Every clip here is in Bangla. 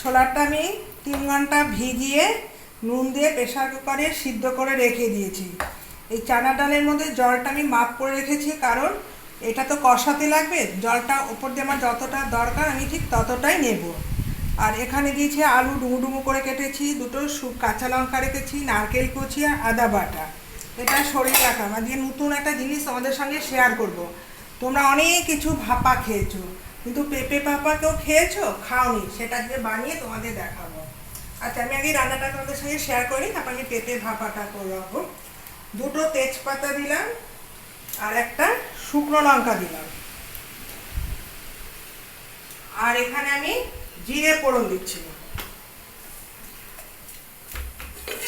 ছোলাটা আমি তিন ঘণ্টা ভিজিয়ে নুন দিয়ে প্রেশার কুকারে সিদ্ধ করে রেখে দিয়েছি। এই চানা ডালের মধ্যে জলটা আমি মাপ করে রেখেছি, কারণ এটা তো কষাতে লাগবে, জলটা উপর দিয়ে আমার যতটা দরকার আমি ঠিক ততটাই নেব। আর এখানে দিয়েছি আলু ডুমু ডুমু করে কেটেছি, দুটো কাঁচা লঙ্কা রেখেছি, নারকেল কুচি আর আদা বাটা। এটা শরীর রাখা। আর দিয়ে নতুন একটা জিনিস তোমাদের সঙ্গে শেয়ার করব। তোমরা অনেক কিছু ভাপা খেয়েছো। কিন্তু পেঁপে পাপা কেউ খেয়েছো? খাওনি। সেটা দিয়ে বানিয়ে তোমাদের দেখাবো। আচ্ছা আমি আগে রান্নাটা তোমাদের সঙ্গে শেয়ার করি, তারপর পেঁপে ভাপাটা করে রাখব দুটো তেজপাতা দিলাম, আর একটা শুকনো লঙ্কা দিলাম। আর এখানে আমি জিরে পোড়ন দিচ্ছি।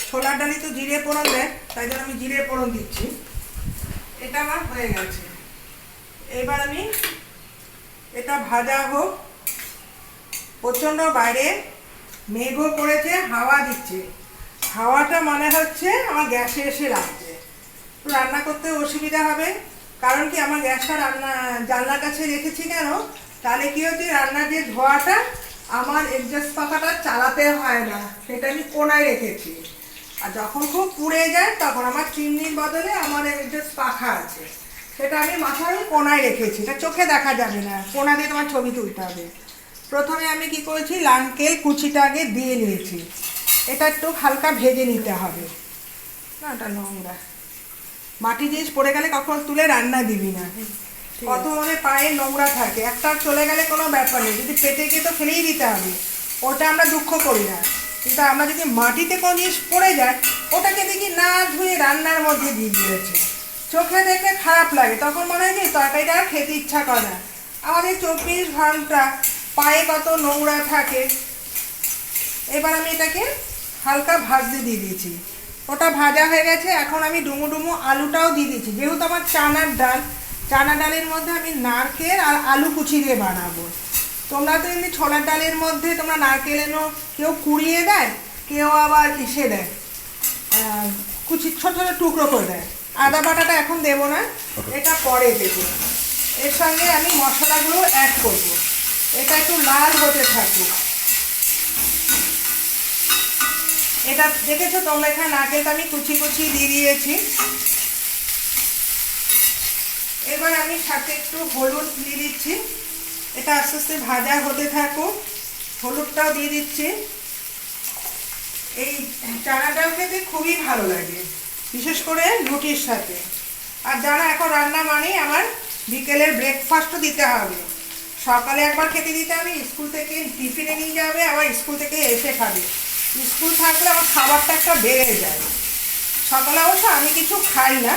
ছোলার ডালি তো জিরে পোড়ন দেয়, তাই জন্য আমি জিরে পোড়ন দিচ্ছি। এটা আমার হয়ে গেছে। এবার আমি এটা ভাজা হোক। প্রচণ্ড বাইরে মেঘও করেছে, হাওয়া দিচ্ছে। হাওয়াটা মানে হচ্ছে আমার গ্যাসে এসে লাগছে। তো রান্না করতে অসুবিধা হবে। কারণ কি আমার গ্যাসটা রান্না, জানলার কাছে রেখেছি কেন? তাহলে কি হচ্ছে, রান্নার যে ধোয়াটা, আমার এক্সস্ট পাখাটা চালাতে হয় না। সেটা আমি কোনায় রেখেছি। আর যখন খুব পুড়ে যায়, তখন আমার চিমনির বদলে আমার এক্সস্ট পাখা আছে। সেটা আমি মাথার ওই কোনায় রেখেছি এটা চোখে দেখা যাবে না কোনা দিয়ে তোমার ছবি তুলতে হবে। প্রথমে আমি কি করেছি নারকেল কুচিটা আগে দিয়ে নিয়েছি। এটা একটু হালকা ভেজে নিতে হবে। না এটা নোংরা। মাটি জিনিস পড়ে গেলে কখন তুলে রান্না দিবি না। কত মানে পায়ে নোংরা থাকে একটা চলে গেলে কোনো ব্যাপার নেই যদি পেটে গিয়ে তো ফেলেই দিতে হবে। ওটা আমরা দুঃখ করি না। কিন্তু আমরা যদি মাটিতে কোনো জিনিস পড়ে যায় ওটাকে দেখি না ধুয়ে রান্নার মধ্যে দিয়ে দিয়েছে। চোখে দেখে খারাপ লাগে। তখন মনে হয় কি, তরকারিটা আর খেতে ইচ্ছা করে না। আমাদের চব্বিশ ঘণ্টা পায়ে কত নোংরা থাকে। এবার আমি এটাকে হালকা ভাজতে দিয়ে দিয়েছি। ওটা ভাজা হয়ে গেছে, এখন আমি ডুমু ডুমু আলুটাও দিয়ে দিয়েছি। যেহেতু আমার চানার ডাল চানা ডালের মধ্যে আমি নারকেল আর আলু কুচি দিয়ে বানাবো। তোমরা তো এমনি ছোলার ডালের মধ্যে তোমরা নারকেল কেউ কুড়িয়ে দেয়, কেউ আবার ইসে দেয় কুচি, ছোট ছোট টুকরো করে দেয়। আদা বাটাটা এখন দেবো না এটা পরে দেবো। এর সঙ্গে আমি মশলাগুলো অ্যাড করব। এটা একটু লাল হতে থাকুক। এটা দেখেছ তোমরা এখানে নারকেলটা আমি কুচি কুচি দিয়ে দিয়েছি। এবার আমি সাথে একটু হলুদ দিয়ে দিচ্ছি। এটা আস্তে আস্তে ভাজা হতে থাকুক। হলুদটাও দিয়ে দিচ্ছি। এই চানাটাও খেতে খুবই ভালো লাগে। বিশেষ করে রুটির সাথে। আর যারা এখন রান্না মানে আমার বিকেলের ব্রেকফাস্টও দিতে হবে। সকালে একবার খেতে দিতে হবে, স্কুল থেকে টিফিনে নিয়ে যাবে, আবার স্কুল থেকে এসে খাবে। স্কুল থাকলে আমার খাবারটা একটা বেড়ে যায়। সকালে অবশ্য আমি কিছু খাই না।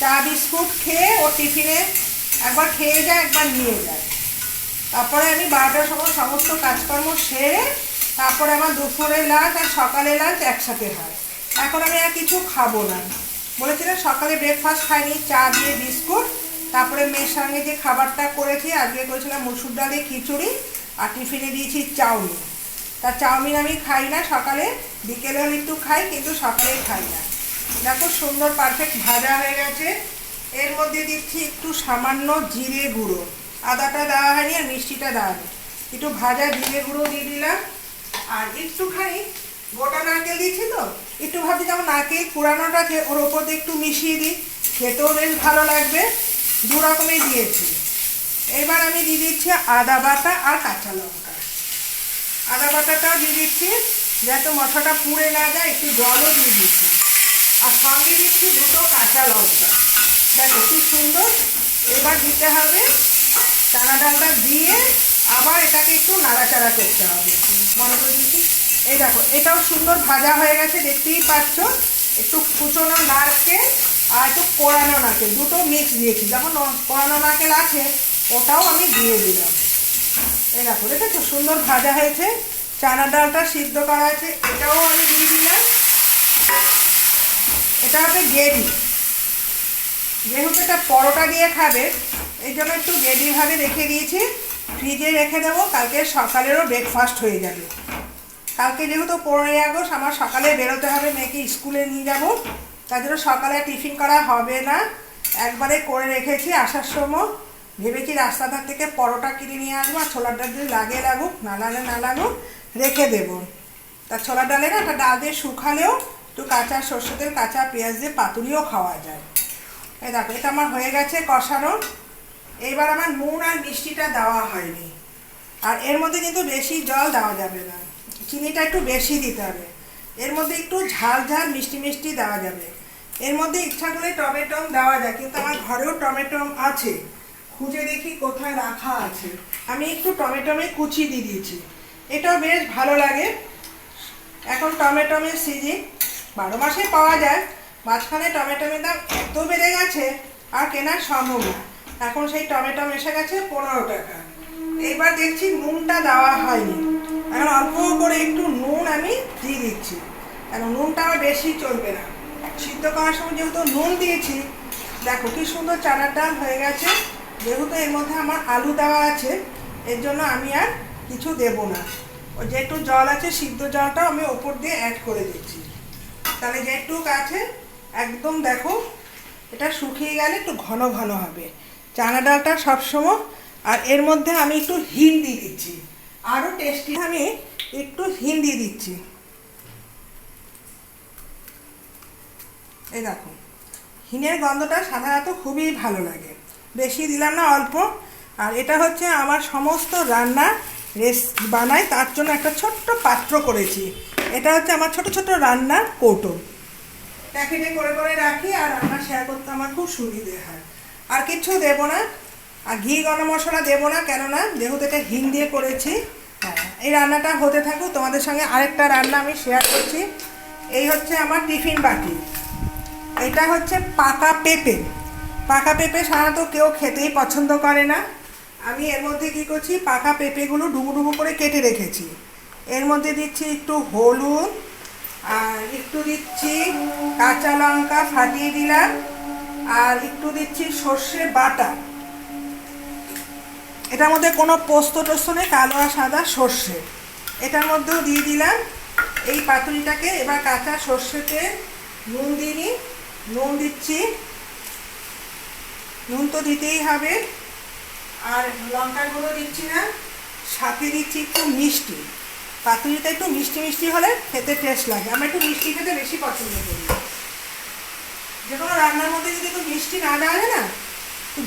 চা, বিস্কুট খেয়ে ও টিফিনে একবার খেয়ে যায়, একবার নিয়ে যায়। তারপরে আমি বারোটার সময় সমস্ত কাজকর্ম সেরে তারপরে আমার দুপুরের লাঞ্চ আর সকালের লাঞ্চ একসাথে হয়। এখন আমি আর কিছু খাব না। বলেছিলাম সকালে ব্রেকফাস্ট খাইনি, চা দিয়ে বিস্কুট, তারপরে মেয়ের সঙ্গে যে খাবারটা করেছি, আজকে করেছিলাম মুসুর ডালে খিচুড়ি আর টিফিনে দিয়েছি চাউমিন। তা চাউমিন আমি খাই না, সকালে বিকেলে আমি একটু খাই, কিন্তু সকালে খাই না। দেখো সুন্দর পারফেক্ট ভাজা হয়ে গেছে। এর মধ্যে দিচ্ছি একটু সামান্য জিরে গুঁড়ো। আদাটা দেওয়া হয়নি আর মিষ্টিটা দেওয়া হয়নি। একটু ভাজা জিরে গুঁড়ো দিয়ে দিলাম। আর একটুখানি গোটা নারকেল দিচ্ছি তো? একটু ভাবছি যেমন নারকেল পুরানোটাকে ওর ওপর দিয়ে একটু মিশিয়ে দিই, খেতেও বেশ ভালো লাগবে। দু রকমই দিয়েছি। এবার আমি দিয়ে দিচ্ছি আদা বাটা আর কাঁচা লঙ্কা। আদা বাটাটাও দিয়ে দিচ্ছি, যাতে মশলাটা পুড়ে না যায়, একটু জলও দিয়ে দিচ্ছি। আর সঙ্গে দিচ্ছি দুটো কাঁচা লঙ্কা। দেখো কি সুন্দর। এবার দিতে হবে চানা ডালটা দিয়ে আবার এটাকে একটু নাড়াচাড়া করতে হবে। মনে করে দিচ্ছি এই দেখো, এটাও সুন্দর ভাজা হয়ে গেছে, দেখতেই পাচ্ছ। একটু কুচোনো নারকেল আর একটু কোড়ানো নারকেল, দুটো মিক্স দিয়েছি। যেমন কোড়ানো নারকেল আছে, ওটাও আমি দিয়ে দিলাম। এই দেখো, দেখেছ? সুন্দর ভাজা হয়েছে। চানা ডালটা সিদ্ধ করা আছে, এটাও আমি দিয়ে দিলাম। এটা হবে গ্রেভি। যেহেতু এটা পরোটা দিয়ে খাবে, এই জন্য একটু গ্রেভিভাবে রেখে দিয়েছি। ফ্রিজে রেখে দেবো, কালকে সকালেরও ব্রেকফাস্ট হয়ে যাবে। কালকে যেহেতু পনেরোই আগস্ট, আমার সকালে বেরোতে হবে, মেয়েকে স্কুলে নিয়ে যাব। তার জন্য সকালে টিফিন করা হবে না। একবারে করে রেখেছি আসার সময়। ভেবেছি রাস্তাঘাট থেকে পরোটা কিনে নিয়ে আসব, আর ছোলার ডাল যদি লাগে লাগুক, না লাগলে না লাগুক, রেখে দেব। তা ছোলার ডালে না একটা ডাল দিয়ে শুকালেও একটু কাঁচা সর্ষে তেল, কাঁচা পেঁয়াজ দিয়ে পাতুরিও খাওয়া যায়। এই দেখো, এটা আমার হয়ে গেছে কষানো। এইবার আমার নুন আর মিষ্টিটা দেওয়া হয়নি। আর এর মধ্যে কিন্তু বেশি জল দেওয়া যাবে না। চিনিটা একটু বেশি দিতে হবে। এর মধ্যে একটু ঝাল ঝাল মিষ্টি মিষ্টি দেওয়া যাবে। এর মধ্যে ইচ্ছা করলে টমেটো দেওয়া যায়, কিন্তু আমার ঘরেও টমেটো আছে। খুঁজে দেখি কোথায় রাখা আছে। আমি একটু টমেটোমে কুচি দিয়ে দিয়েছি। এটাও বেশ ভালো লাগে। এখন টমেটোমের সিজন বারো মাসে পাওয়া যায়। মাঝখানে টমেটোমের দাম এত বেড়ে গেছে, আর কেনার সম্ভব না। এখন সেই টমেটো এসে গেছে পনেরো টাকা। এবার দেখছি নুনটা দেওয়া হয়নি। এখন অল্প করে একটু নুন আমি দিয়ে দিচ্ছি। কারণ নুনটা আমার বেশি চলবে না। সিদ্ধ করার সময় যেহেতু নুন দিয়েছি, দেখো কি সুন্দর চানার ডাল হয়ে গেছে। যেহেতু এর মধ্যে আমার আলু দেওয়া আছে, এর জন্য আমি আর কিছু দেব না। ওই যে একটু জল আছে, সিদ্ধ জলটাও আমি ওপর দিয়ে অ্যাড করে দিচ্ছি। তাহলে যেটুক আছে, একদম দেখো, এটা শুকিয়ে গেলে একটু ঘন ঘন হবে। চানা ডালটা সবসময়, আর এর মধ্যে আমি একটু হিল দিয়ে দিচ্ছি। আরও টেস্টি আমি একটু হিং দিয়ে দিচ্ছি। এই দেখো হিনের গন্ধটা সাধারণত খুবই ভালো লাগে। বেশি দিলাম না, অল্প। আর এটা হচ্ছে আমার সমস্ত রান্না রেস বানাই, তার জন্য একটা ছোট্ট পাত্র করেছি। এটা হচ্ছে আমার ছোট ছোট রান্নার কৌটো। প্যাকেটে করে করে রাখি আর রান্না শেয়ার করতে আমার খুব সুবিধে হয়। আর কিছু দেব না আর ঘি গরম মশলা দেবো না, কেননা যেহেতু এটা হিং দিয়ে করেছি হ্যাঁ এই রান্নাটা হতে থাকুক, তোমাদের সঙ্গে আরেকটা রান্না আমি শেয়ার করছি। এই হচ্ছে আমার টিফিন বাটি। এটা হচ্ছে পাকা পেঁপে। পাকা পেঁপে সাধারণত কেউ খেতেই পছন্দ করে না। আমি এর মধ্যে কী করছি, পাকা পেঁপেগুলো ডুবু ডুবু করে কেটে রেখেছি। এর মধ্যে দিচ্ছি একটু হলুদ, আর একটু দিচ্ছি কাঁচা লঙ্কা ফাটিয়ে দিলাম, আর একটু দিচ্ছি সর্ষে বাটা। এটার মধ্যে কোনো পোস্ত টোস্ত নেই, কালো আর সাদা সর্ষে। এটার মধ্যেও দিয়ে দিলাম এই পাতুরিটাকে। এবার কাঁচা সর্ষেতে নুন দিইনি নুন দিচ্ছি। নুন তো দিতেই হবে। আর লঙ্কার গুঁড়ো দিচ্ছি না। সাথে দিচ্ছি একটু মিষ্টি। পাতুরিটা একটু মিষ্টি মিষ্টি হলে খেতে টেস্ট লাগে। আমরা একটু মিষ্টি খেতে বেশি পছন্দ করি। যে কোনো রান্নার মধ্যে যদি একটু মিষ্টি না দেওয়া যায় না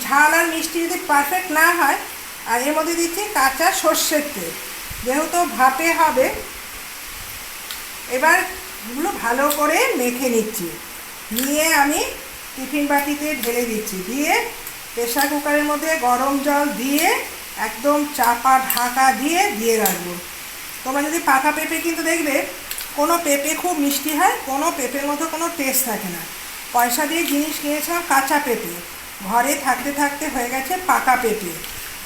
ঝাল আর মিষ্টি যদি পারফেক্ট না হয় আর এর মধ্যে দিচ্ছি কাঁচা সর্ষের তেল। যেহেতু ভাপে হবে, এবার এগুলো ভালো করে মেখে নিচ্ছি। নিয়ে আমি টিফিন বাটিতে ঢেলে দিচ্ছি। দিয়ে প্রেশার কুকারের মধ্যে গরম জল দিয়ে একদম চাপা ঢাকা দিয়ে দিয়ে রাখব। তোমরা যদি পাকা পেঁপে কিন্তু দেখবে, কোনো পেঁপে খুব মিষ্টি হয়, কোনো পেঁপের মতো কোনো টেস্ট থাকে না। পয়সা দিয়ে জিনিস কিনেছিলাম কাঁচা পেঁপে। ঘরে থাকতে থাকতে হয়ে গেছে পাকা পেঁপে।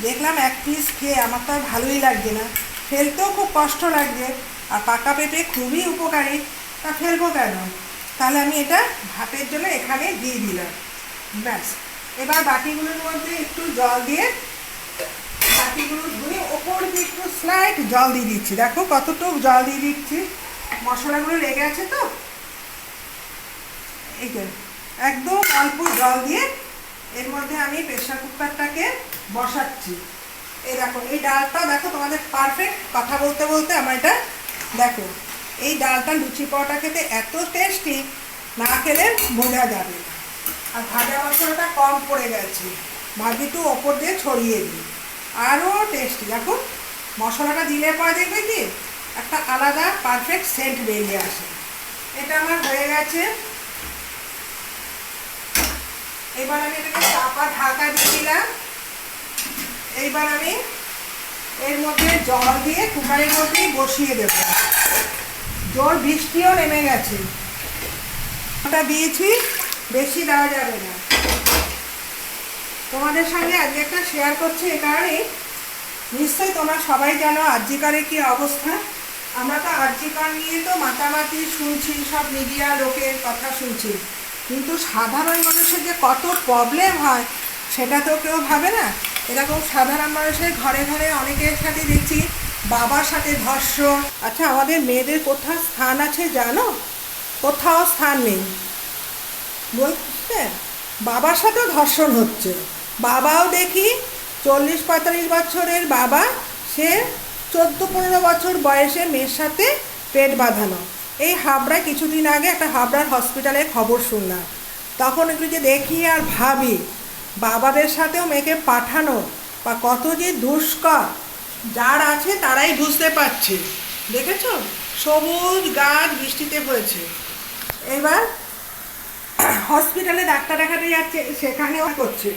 দেখলাম এক পিস খেয়ে আমার তো আর ভালোই লাগছে না। ফেলতেও খুব কষ্ট লাগছে আর পাকা পেঁপে খুবই উপকারী। তা ফেলব কেন? তাহলে আমি এটা ভাতের জন্য এখানে দিয়ে দিলাম। ব্যাস, এবার বাটিগুলোর মধ্যে একটু জল দিয়ে বাটিগুলো ধুয়ে ওপর দিয়ে একটু স্লাইড জল দিয়ে দিচ্ছি। দেখো কতটুকু জল দিয়ে দিচ্ছি। মশলাগুলো লেগে আছে তো? এই একদম অল্প জল দিয়ে এর মধ্যে আমি প্রেশার কুকারটাকে বসাচ্ছি। এই দেখো, এই ডালটা দেখো, তোমাদের পারফেক্ট কথা বলতে বলতে আমার এটা দেখো, এই ডালটা লুচি পরোটা খেতে এত টেস্টি না খেলে বোঝা যাবে। আর ভাজা মশলাটা কম পড়ে গেছে, ভাজি একটু ওপর দিয়ে ছড়িয়ে দিই। আরও টেস্টি দেখো, মশলাটা দিলে পরে দেখবে কি, একটা আলাদা পারফেক্ট সেন্ট বেরিয়ে আসে। এটা আমার হয়ে গেছে এবার আমি এটাকে চাপা ঢাকা দিয়ে দিলাম। এইবার আমি এর মধ্যে জল দিয়ে কুকারের মধ্যেই বসিয়ে দেব। জল বৃষ্টিও নেমে গেছে। ওটা দিয়েছি, বেশি দেওয়া যাবে না। তোমাদের সঙ্গে আজকে একটা শেয়ার করছি এ কারণে নিশ্চয়ই তোমরা সবাই জানো আর্যিকারের কি অবস্থা। আমরা তো আর্যিকার নিয়ে তো মাতামাতি শুনছি, সব মিডিয়া লোকের কথা শুনছি। কিন্তু সাধারণ মানুষের যে কত প্রবলেম হয়, সেটা তো কেউ ভাবে না। এরকম সাধারণ মানুষের ঘরে ঘরে অনেকের সাথে দেখছি, বাবার সাথে ধর্ষণ। আচ্ছা আমাদের মেয়েদের কোথাও স্থান আছে জানো? কোথাও স্থান নেই। বলছে, বাবার সাথেও ধর্ষণ হচ্ছে। বাবাও দেখি চল্লিশ পঁয়তাল্লিশ বছরের বাবা, সে চোদ্দ পনেরো বছর বয়সে মেয়ের সাথে পেট বাঁধানো। এই হাবড়ায় কিছুদিন আগে একটা হাবড়ার হসপিটালে খবর শুনলাম। তখন একটু যে দেখি আর ভাবি, বাবাদের সাথেও মেয়েকে পাঠানো, বা কত যে দুষ্কর, যার আছে তারাই বুঝতে পারছে। দেখেছ? সবুজ গাছ বৃষ্টিতে হয়েছে। এবার হসপিটালে ডাক্তার দেখাতে যাচ্ছে, সেখানেও করছে।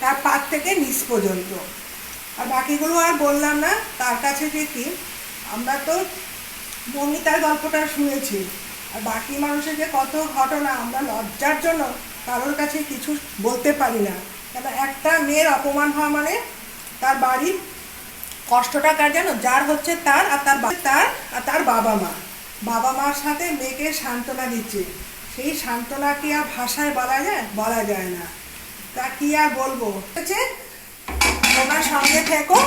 তার পাত থেকে নিচ পর্যন্ত। আর বাকিগুলো আর বললাম না, তার কাছে যে কি, আমরা তো মমিতার গল্পটা শুনেছি। আর বাকি মানুষের যে কত ঘটনা, আমরা লজ্জার জন্য কারোর কাছে কিছু বলতে পারি না। কেন একটা মেয়ের অপমান হওয়া মানে তার বাড়ির কষ্টটা কার জানো? যার হচ্ছে তার আর তার তার আর তার বাবা মা। বাবা মার সাথে মেয়েকে সান্ত্বনা দিচ্ছে। সেই সান্ত্বনা কি আর ভাষায় বলা যায়? বলা যায় না। তা কি আর বলব? আছে তোমরা সঙ্গে থেকো